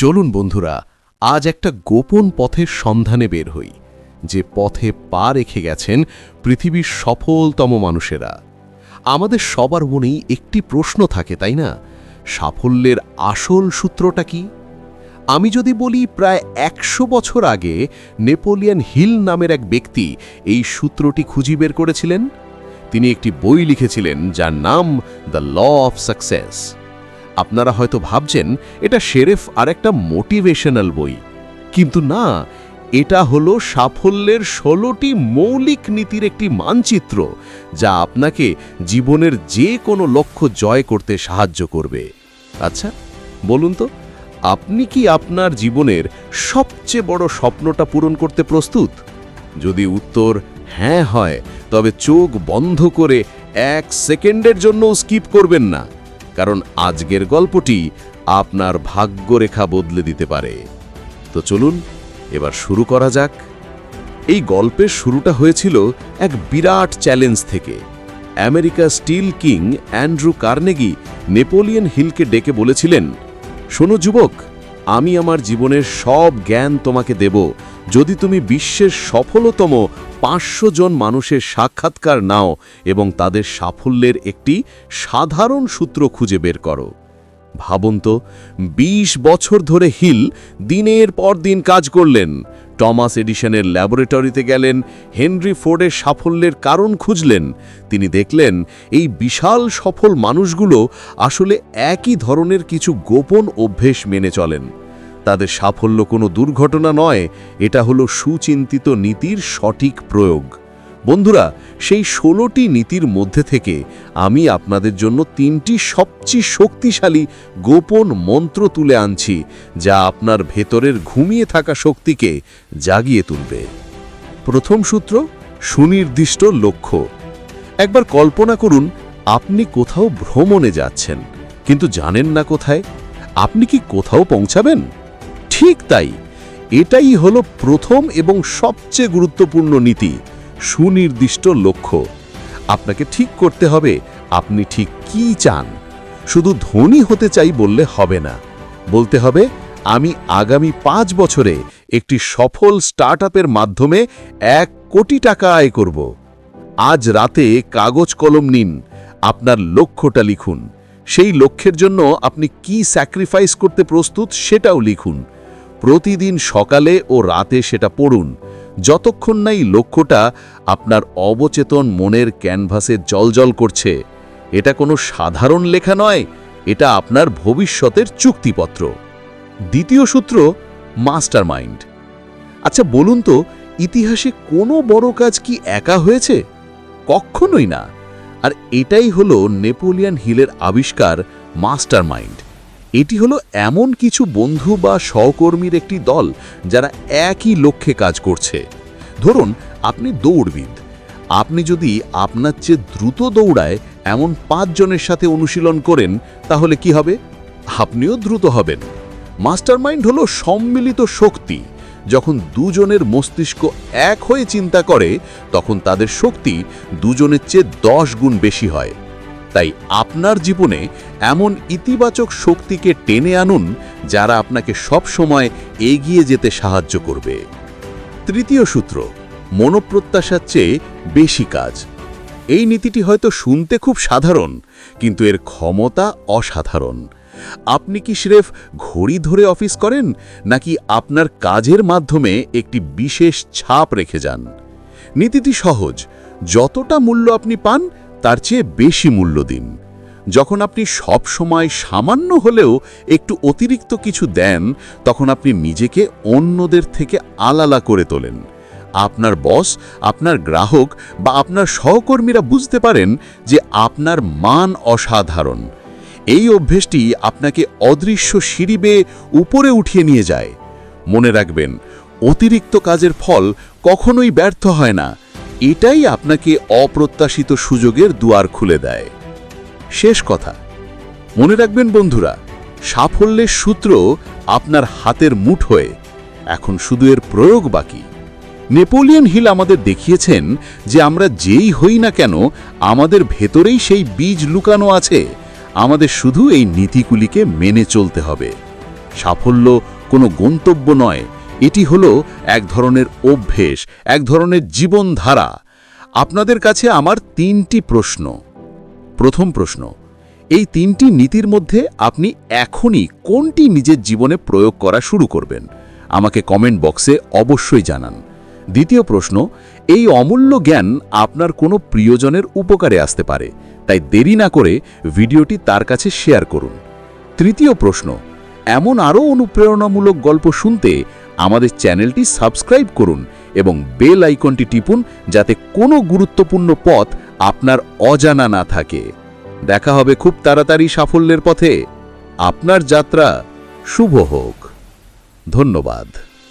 চলুন বন্ধুরা, আজ একটা গোপন পথের সন্ধানে বের হই, যে পথে পা রেখে গেছেন পৃথিবীর সফলতম মানুষেরা। আমাদের সবার মনেই একটি প্রশ্ন থাকে, তাই না? সাফল্যের আসল সূত্রটা কি? আমি যদি বলি প্রায় একশো বছর আগে নেপোলিয়ান হিল নামের এক ব্যক্তি এই সূত্রটি খুঁজি বের করেছিলেন। তিনি একটি বই লিখেছিলেন যার নাম দ্য ল অফ সাকসেস আপনারা হয়তো ভাবছেন, এটা শেরেফ আর একটা মোটিভেশনাল বই। কিন্তু না, এটা হলো সাফল্যের ষোলোটি মৌলিক নীতির একটি মানচিত্র, যা আপনাকে জীবনের যে কোনো লক্ষ্য জয় করতে সাহায্য করবে। আচ্ছা বলুন তো, আপনি কি আপনার জীবনের সবচেয়ে বড় স্বপ্নটা পূরণ করতে প্রস্তুত? যদি উত্তর হ্যাঁ হয়, তবে চোখ বন্ধ করে এক সেকেন্ডের জন্য স্কিপ করবেন না। কারণ আজকের গল্পটি আপনার ভাগ্যরেখা বদলে দিতে পারে। তো চলুন, এবার শুরু করা যাক। এই গল্পের শুরুটা হয়েছিল এক বিরাট চ্যালেঞ্জ থেকে। America steel king Andrew Carnegie Napoleon হিলকে ডেকে বলেছিলেন, শোনো যুবক, আমি আমার জীবনের সব জ্ঞান তোমাকে দেব। যদি তুমি বিশ্বের সফলতম পাঁচশো জন মানুষের সাক্ষাৎকার নাও এবং তাদের সাফল্যের একটি সাধারণ সূত্র খুঁজে বের করো। ভাবুন তো ২০ বছর ধরে হিল দিনের পর দিন কাজ করলেন, টমাস এডিশনের ল্যাবরেটরিতে গেলেন, হেনরি ফোর্ডের সাফল্যের কারণ খুঁজলেন, তিনি দেখলেন এই বিশাল সফল মানুষগুলো আসলে একই ধরনের কিছু গোপন অভ্যেস মেনে চলেন। তাদের সাফল্য কোনো দুর্ঘটনা নয়, এটা হলো সুচিন্তিত নীতির সঠিক প্রয়োগ। বন্ধুরা, সেই ষোলোটি নীতির মধ্যে থেকে আমি আপনাদের জন্য তিনটি সবচেয়ে শক্তিশালী গোপন মন্ত্র তুলে আনছি, যা আপনার ভেতরের ঘুমিয়ে থাকা শক্তিকে জাগিয়ে তুলবে। প্রথম সূত্র, সুনির্দিষ্ট লক্ষ্য। একবার কল্পনা করুন, আপনি কোথাও ভ্রমণে যাচ্ছেন, কিন্তু জানেন না কোথায়। আপনি কি কোথাও পৌঁছাবেন? ঠিক তাই। এটাই হলো প্রথম এবং সবচেয়ে গুরুত্বপূর্ণ নীতি, সুনির্দিষ্ট লক্ষ্য। আপনাকে ঠিক করতে হবে আপনি ঠিক কি চান। শুধু ধনী হতে চাই বললে হবে না। বলতে হবে, আমি আগামী পাঁচ বছরে একটি সফল স্টার্টআপের মাধ্যমে এক কোটি টাকা আয় করব। আজ রাতে কাগজ কলম নিন, আপনার লক্ষ্যটা লিখুন। সেই লক্ষ্যের জন্য আপনি কি স্যাক্রিফাইস করতে প্রস্তুত সেটাও লিখুন। প্রতিদিন সকালে ও রাতে সেটা পড়ুন। যতক্ষণ না এই লক্ষ্যটা আপনার অবচেতন মনের ক্যানভাসে জলজল করছে, এটা কোনো সাধারণ লেখা নয়, এটা আপনার ভবিষ্যতের চুক্তিপত্র। দ্বিতীয় সূত্র মাস্টার মাইন্ড আচ্ছা বলুন তো, ইতিহাসে কোনো বড় কাজ কি একা হয়েছে? কখনোই না। আর এটাই হলো নেপোলিয়ান হিলের আবিষ্কার মাস্টার মাইন্ড এটি হলো এমন কিছু বন্ধু বা সহকর্মীর একটি দল যারা একই লক্ষ্যে কাজ করছে। ধরুন, আপনি দৌড়বিদ। আপনি যদি আপনার চেয়ে দ্রুত দৌড়ায় এমন পাঁচজনের সাথে অনুশীলন করেন, তাহলে কি হবে? আপনিও দ্রুত হবেন। মাস্টারমাইন্ড হলো সম্মিলিত শক্তি। যখন দুজনের মস্তিষ্ক এক হয়ে চিন্তা করে, তখন তাদের শক্তি দুজনের চেয়ে দশ গুণ বেশি হয়। তাই আপনার জীবনে এমন ইতিবাচক শক্তিকে টেনে আনুন যারা আপনাকে সব সময় এগিয়ে যেতে সাহায্য করবে। তৃতীয় সূত্র, মনোপ্রত্যাশার চেয়ে বেশি কাজ। এই নীতিটি হয়তো শুনতে খুব সাধারণ, কিন্তু এর ক্ষমতা অসাধারণ। আপনি কি স্রেফ ঘড়ি ধরে অফিস করেন, নাকি আপনার কাজের মাধ্যমে একটি বিশেষ ছাপ রেখে যান? নীতিটি সহজ, যতটা মূল্য আপনি পান তার চেয়ে বেশি মূল্য দিন যখন আপনি সব সময় সামান্য হলেও একটু অতিরিক্ত কিছু দেন, তখন আপনি নিজেকে অন্যদের থেকে আলালা করে তোলেন। আপনার বস, আপনার গ্রাহক বা আপনার সহকর্মীরা বুঝতে পারেন যে আপনার মান অসাধারণ। এই অভ্যেসটি আপনাকে অদৃশ্য সিঁড়ি উপরে উঠিয়ে নিয়ে যায়। মনে রাখবেন, অতিরিক্ত কাজের ফল কখনোই ব্যর্থ হয় না। এটাই আপনাকে অপ্রত্যাশিত সুযোগের দুয়ার খুলে দেয়। শেষ কথা। মনে রাখবেন বন্ধুরা, সাফল্যের সূত্র আপনার হাতের মুঠ হয়ে, এখন শুধু এর প্রয়োগ বাকি। নেপোলিয়ন হিল আমাদের দেখিয়েছেন যে আমরা যেই হই না কেন, আমাদের ভেতরেই সেই বীজ লুকানো আছে, আমাদের শুধু এই নীতিগুলিকে মেনে চলতে হবে। সাফল্য কোনো গন্তব্য নয় এটি হলো এক ধরনের অভ্যেস, এক ধরনের জীবনধারা। আপনাদের কাছে আমার তিনটি প্রশ্ন। প্রথম প্রশ্ন, এই তিনটি নীতির মধ্যে আপনি এখনই কোনটি নিজের জীবনে প্রয়োগ করা শুরু করবেন? আমাকে কমেন্ট বক্সে অবশ্যই জানান। দ্বিতীয় প্রশ্ন, এই অমূল্য জ্ঞান আপনার কোনো প্রিয়জনের উপকারে আসতে পারে, তাই দেরি না করে ভিডিওটি তার কাছে শেয়ার করুন। তৃতীয় প্রশ্ন, এমন আরও অনুপ্রেরণামূলক গল্প শুনতে আমাদের চ্যানেলটি সাবস্ক্রাইব করুন এবং বেল আইকনটি টিপুন যাতে কোনো গুরুত্বপূর্ণ পথ আপনার অজানা না থাকে। দেখা হবে খুব তাড়াতাড়ি সাফল্যের পথে। আপনার যাত্রা শুভ হোক। ধন্যবাদ।